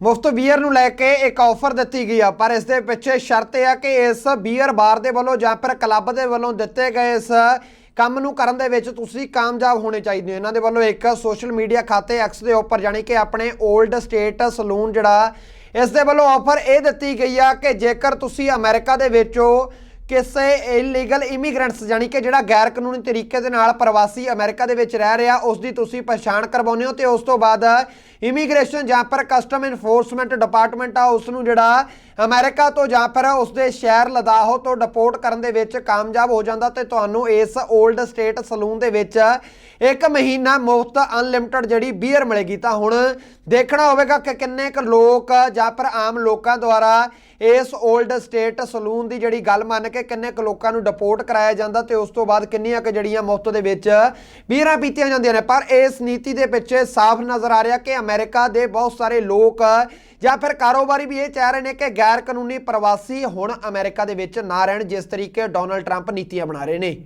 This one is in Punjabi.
ਮੁਫਤ ਬੀਅਰ ਨੂੰ ਲੈ ਕੇ ਇੱਕ ਆਫਰ ਦਿੱਤੀ ਗਈ ਆ, ਪਰ ਇਸ ਦੇ ਪਿੱਛੇ ਸ਼ਰਤ ਇਹ ਆ ਕਿ ਇਸ ਬੀਅਰ ਬਾਰ ਦੇ ਵੱਲੋਂ ਜਾਂ ਫਿਰ ਕਲੱਬ ਦੇ ਵੱਲੋਂ ਦਿੱਤੇ ਗਏ ਇਸ ਕੰਮ ਨੂੰ ਕਰਨ ਦੇ ਵਿੱਚ ਤੁਸੀਂ ਕਾਮਯਾਬ ਹੋਣੇ ਚਾਹੀਦੇ ਹੋ। ਇਹਨਾਂ ਦੇ ਵੱਲੋਂ ਇੱਕ ਸੋਸ਼ਲ ਮੀਡੀਆ ਖਾਤੇ ਐਕਸ ਦੇ ਉੱਪਰ ਜਾਣੀ ਕਿ ਆਪਣੇ 올ਡ ਸਟੇਟ ਸਲੂਨ ਜਿਹੜਾ, ਇਸ ਦੇ ਵੱਲੋਂ ਆਫਰ ਇਹ ਦਿੱਤੀ ਗਈ ਆ ਕਿ ਜੇਕਰ ਤੁਸੀਂ ਅਮਰੀਕਾ ਦੇ ਵਿੱਚੋਂ ਕਿਸੇ ਇਲੀਗਲ ਇਮੀਗ੍ਰੈਂਟਸ ਜਾਨੀ ਕਿ ਜਿਹੜਾ ਗੈਰ ਕਾਨੂੰਨੀ ਤਰੀਕੇ ਦੇ ਨਾਲ ਪ੍ਰਵਾਸੀ ਅਮਰੀਕਾ ਦੇ ਵਿੱਚ ਰਹਿ ਰਿਹਾ ਉਸ ਦੀ ਤੁਸੀਂ ਪਛਾਣ ਕਰਵਾਉਂਦੇ ਹੋ ਤੇ ਉਸ ਤੋਂ ਬਾਅਦ ਇਮੀਗ੍ਰੇਸ਼ਨ ਜਾਂ ਪਰ ਕਸਟਮ ਇਨਫੋਰਸਮੈਂਟ ਡਿਪਾਰਟਮੈਂਟ ਆ ਉਸ ਨੂੰ ਜਿਹੜਾ ਅਮਰੀਕਾ ਤੋਂ ਜਾਂ ਫਿਰ ਉਸ ਦੇ ਸ਼ਹਿਰ ਲਦਾਹੋ ਤੋਂ ਡਿਪੋਰਟ ਕਰਨ ਦੇ ਵਿੱਚ ਕਾਮਯਾਬ ਹੋ ਜਾਂਦਾ ਤੇ ਤੁਹਾਨੂੰ ਇਸ 올ਡ ਸਟੇਟ ਸਲੂਨ ਦੇ ਵਿੱਚ ਇੱਕ ਮਹੀਨਾ ਮੁਫਤ ਅਨਲਿਮਟਿਡ ਜਿਹੜੀ ਬੀਅਰ ਮਿਲੇਗੀ ਤਾਂ ਹੁਣ ਦੇਖਣਾ ਹੋਵੇਗਾ ਕਿ ਕਿੰਨੇ ਕੁ ਲੋਕ ਜਾਂ ਫਿਰ ਆਮ ਲੋਕਾਂ ਦੁਆਰਾ ਇਸ 올ਡ ਸਟੇਟ ਸਲੂਨ ਦੀ ਜਿਹੜੀ ਗੱਲ ਮੰਨ ਕੇ ਕਿੰਨੇ ਕੁ ਲੋਕਾਂ ਨੂੰ ਡਿਪੋਰਟ ਕਰਾਇਆ ਜਾਂਦਾ ਤੇ ਉਸ ਤੋਂ ਬਾਅਦ ਕਿੰਨੀਆਂ ਕੁ ਜਿਹੜੀਆਂ ਮੁਫਤ ਦੇ ਵਿੱਚ ਬੀਅਰਾਂ ਪੀਤੀਆਂ ਜਾਂਦੀਆਂ ਨੇ। ਪਰ ਇਸ ਨੀਤੀ ਦੇ ਪਿੱਛੇ ਸਾਫ਼ ਨਜ਼ਰ ਆ ਰਿਹਾ ਕਿ ਅਮਰੀਕਾ ਦੇ ਬਹੁਤ ਸਾਰੇ ਲੋਕ, ਜਾਂ ਫਿਰ ਕਾਰੋਬਾਰੀ ਵੀ ਇਹ ਚਾਹ ਰਹੇ ਨੇ ਕਿ ਗੈਰ ਕਾਨੂੰਨੀ ਪ੍ਰਵਾਸੀ ਹੁਣ ਅਮਰੀਕਾ ਦੇ ਵਿੱਚ ਨਾ ਰਹਿਣ, ਜਿਸ ਤਰੀਕੇ ਡੋਨਲਡ ਟਰੰਪ ਨੀਤੀਆਂ ਬਣਾ ਰਹੇ ਨੇ।